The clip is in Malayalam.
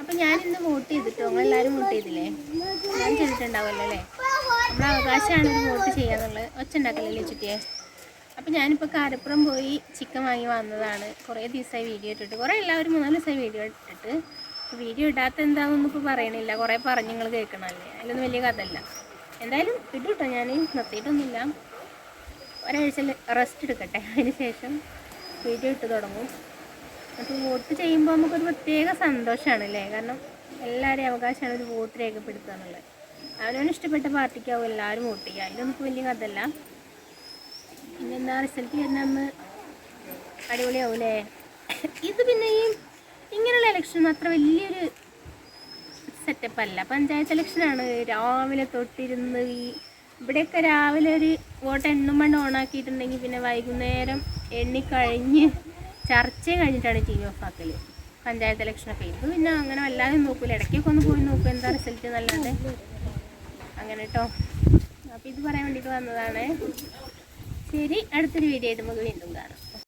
അപ്പൊ ഞാൻ ഇന്ന് വോട്ട് ചെയ്തിട്ടോ? നിങ്ങൾ എല്ലാവരും വോട്ട് ചെയ്തില്ലേ? ഞാൻ ചെയ്തിട്ടുണ്ടാവുമല്ലോ അല്ലേ? നമ്മുടെ അവകാശമാണ് വോട്ട് ചെയ്യാന്നുള്ളത്. ഒച്ച ഉണ്ടാക്കലല്ലേ ചുറ്റിയെ? അപ്പം ഞാനിപ്പോൾ കാരപ്പുറം പോയി ചിക്കൻ വാങ്ങി വന്നതാണ്. കുറേ ദിവസമായി വീഡിയോ ഇട്ടിട്ട്. കുറേ എല്ലാവരും മൂന്നാൽ ദിവസമായി വീഡിയോ ഇട്ടിട്ട്. വീഡിയോ ഇടാത്ത എന്താണെന്നൊന്നും ഇപ്പോൾ പറയണില്ല. കുറേ പറഞ്ഞ് നിങ്ങൾ കേൾക്കണമല്ലേ? അതിലൊന്നും വലിയ കഥല്ല എന്തായാലും ഇട്ടു കേട്ടോ ഞാൻ നിർത്തിയിട്ടൊന്നുമില്ല. ഒരാഴ്ച റെസ്റ്റ് എടുക്കട്ടെ. അതിന് ശേഷം വീഡിയോ ഇട്ട് തുടങ്ങും. അപ്പോൾ വോട്ട് ചെയ്യുമ്പോൾ നമുക്കൊരു പ്രത്യേക സന്തോഷമാണ് അല്ലേ കാരണം എല്ലാവരുടെയും അവകാശമാണ് ഒരു വോട്ട് രേഖപ്പെടുത്തുക എന്നുള്ളത്. അവനവന് ഇഷ്ടപ്പെട്ട പാർട്ടിക്കാവും എല്ലാവരും വോട്ട് ചെയ്യുക. അതിലൊന്നും വലിയ കഥല്ല പിന്നെ എന്താ റിസൾട്ട് വരുന്ന അന്ന്? അടിപൊളിയാവൂലേ? ഇത് പിന്നെ ഈ ഇങ്ങനെയുള്ള ഇലക്ഷൻ അത്ര വലിയൊരു സെറ്റപ്പ് അല്ല. പഞ്ചായത്ത് ഇലക്ഷനാണ് രാവിലെ തൊട്ടിരുന്ന് ഈ ഇവിടെയൊക്കെ രാവിലെ ഒരു വോട്ട് എണ്ണും ഓണാക്കിയിട്ടുണ്ടെങ്കിൽ പിന്നെ വൈകുന്നേരം എണ്ണി കഴിഞ്ഞ് ചർച്ച കഴിഞ്ഞിട്ടാണ് ടി വി ഓഫ് ആക്കൽ പഞ്ചായത്ത് ഇലക്ഷനൊക്കെ ഇത് പിന്നെ അങ്ങനെ വല്ലാതെ നോക്കില്ല ഇടയ്ക്കൊക്കെ ഒന്ന് പോയി നോക്കും എന്താ റിസൾട്ട് നല്ലത് അങ്ങനെ കേട്ടോ അപ്പോൾ ഇത് പറയാൻ വേണ്ടിയിട്ട് വന്നതാണ്. ശരി അടുത്തൊരു വീഡിയോ ആയിട്ട് നമുക്ക് വീണ്ടും കാണാം.